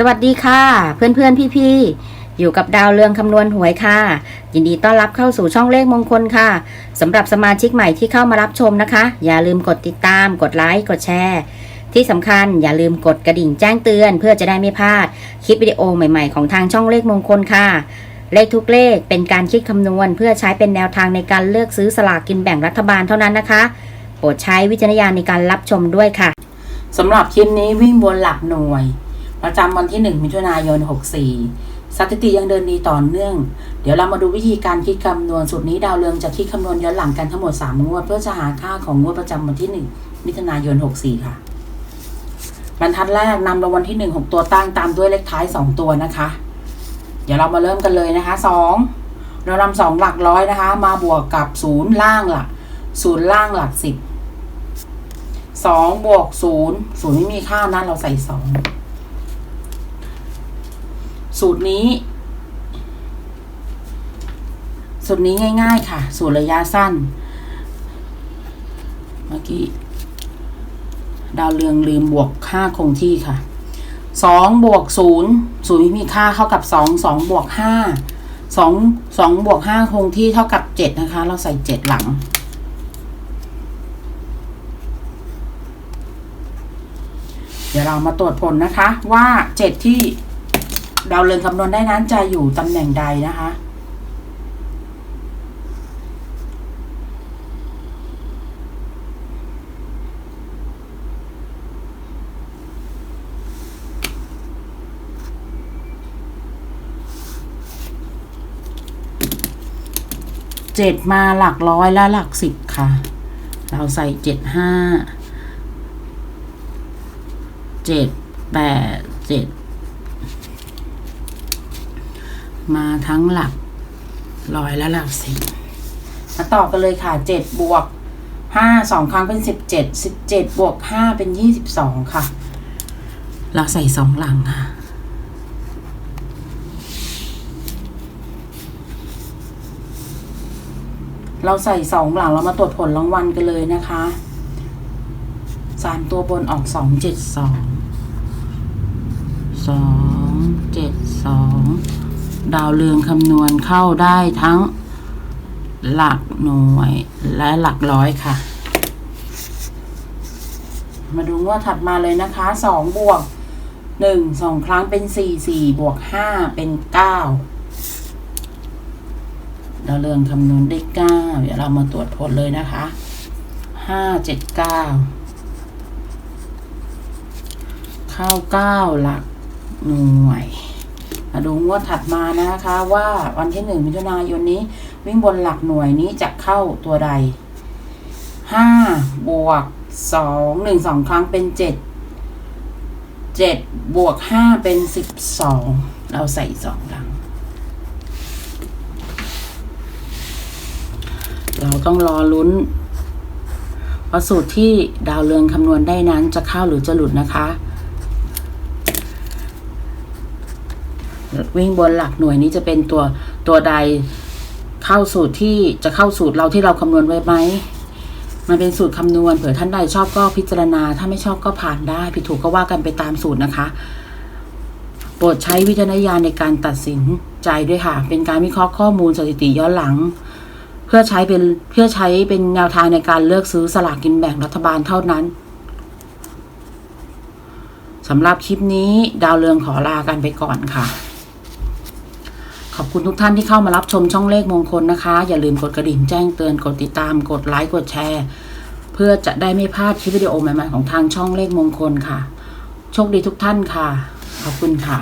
สวัสดีค่ะ เพื่อนๆพี่ๆอยู่กับดาวเรืองคำนวณหวยค่ะ ยินดีต้อนรับเข้าสู่ช่องเลขมงคลค่ะสำหรับสมาชิกใหม่ที่เข้ามารับชมนะคะ อย่าลืมกดติดตาม กดไลค์กดแชร์ที่สำคัญอย่าลืมกดกระดิ่งแจ้งเตือน เพื่อจะได้ไม่พลาดคลิปวิดีโอใหม่ๆของทางช่องเลขมงคลค่ะ เลขทุกเลขเป็นการคิดคำนวณ เพื่อใช้เป็นแนวทางในการเลือกซื้อสลากกินแบ่งรัฐบาลเท่านั้นนะคะโปรดใช้วิจารณญาณในการรับชมด้วยค่ะสำหรับคลิปนี้วิ่งบนหลักหน่วย ประจำวันที่ 1 มิถุนายน 64 สถิติยังเดินดีต่อเนื่อง เดี๋ยวเรามาดูวิธีการคิดคำนวณสูตรนี้ดาวเรืองจะคิดคำนวณย้อนหลังกันทั้งหมด 3 งวด เพื่อจะหาค่าของงวดประจำวันที่ 1 มิถุนายน 64 ค่ะ บรรทัดแรกนำรางวัลที่ 1 6 ตัวตั้งตามด้วยเลขท้าย 2 ตัวนะคะ เดี๋ยวเรามาเริ่มกันเลยนะคะ 2 เรานำสองหลักร้อยนะคะ มาบวกกับศูนย์ล่างหลักศูนย์ล่างหลักสิบสองบวกศูนย์ศูนย์ไม่มีค่านะเราใส่สอง สูตรนี้ สูตรนี้ง่าย ๆ ค่ะ สูตรระยะสั้น เมื่อกี้ ดาวเรืองลืมบวกค่าคงที่ค่ะสองบวกศูนย์ศูนย์ไม่มีค่าเท่ากับสองสองบวกห้าสองสองบวกห้าคงที่เท่ากับเจ็ดนะคะ เราใส่เจ็ดหลังเดี๋ยวเรามาตรวจผลนะคะว่าเจ็ดที่ ดาวเรืองคำนวณได้นั้นจะอยู่ตำแหน่งใดนะคะ เจ็ดมาหลักร้อยและหลักสิบค่ะ เราใส่เจ็ดห้า เจ็ดแปดเจ็ด มาทั้งหลักร้อยและหลักสิบมาต่อกันเลยค่ะเจ็ดบวกห้าสองครั้งเป็นสิบเจ็ดสิบเจ็ดบวกห้าเป็นยี่สิบสองค่ะ เราใส่สองหลังค่ะ เราใส่สองหลังเรามาตรวจผลรางวัลกันเลยนะคะสามตัวบนออกสองเจ็ดสองสองเจ็ดสอง ดาวเรืองคำนวณเข้าได้ทั้งหลักหน่วยและหลักร้อยค่ะ มาดูว่าถัดมาเลยนะคะสองบวกหนึ่งสองครั้งเป็นสี่สี่บวกห้าเป็นเก้าดาวเรืองคำนวณได้เก้าเดี๋ยวเรามาตรวจผลเลยนะคะห้าเจ็ดเก้าเข้าเก้าหลักหน่วย ดูงวดถัดมานะคะว่าวันที่หนึ่งมิถุนายนนี้ วิ่งบนหลักหน่วยนี้จะเข้าตัวใดห้าบวกสองหนึ่งสองครั้งเป็นเจ็ดเจ็ดบวกห้าเป็นสิบสองเราใส่สองหลัง เราต้องรอลุ้นว่าสูตรที่ดาวเรืองคำนวณได้นั้นจะเข้าหรือจะหลุดนะคะ วิ่งบนหลักหน่วยนี้จะเป็นตัวตัวใดเข้าสูตรที่จะเข้าสูตรเราที่เราคำนวณไว้ไหมมันเป็นสูตรคำนวณเผื่อท่านใดชอบก็พิจารณา ถ้าไม่ชอบก็ผ่านได้ผิดถูกก็ว่ากันไปตามสูตรนะคะโปรดใช้วิจารณญาณในการตัดสินใจด้วยค่ะ เป็นการวิเคราะห์ข้อมูลสถิติย้อนหลัง เพื่อใช้เป็นเพื่อใช้เป็นแนวทางในการเลือกซื้อสลากกินแบ่งรัฐบาลเท่านั้นสำหรับคลิปนี้ดาวเรืองขอลากันไปก่อนค่ะ ขอบคุณทุกท่านที่เข้ามารับชมช่องเลขมงคลนะคะ อย่าลืมกดกระดิ่งแจ้งเตือนกดติดตาม กดไลค์กดแชร์ เพื่อจะได้ไม่พลาดคลิปวิดีโอใหม่ๆของทางช่องเลขมงคลค่ะ โชคดีทุกท่านค่ะ ขอบคุณค่ะ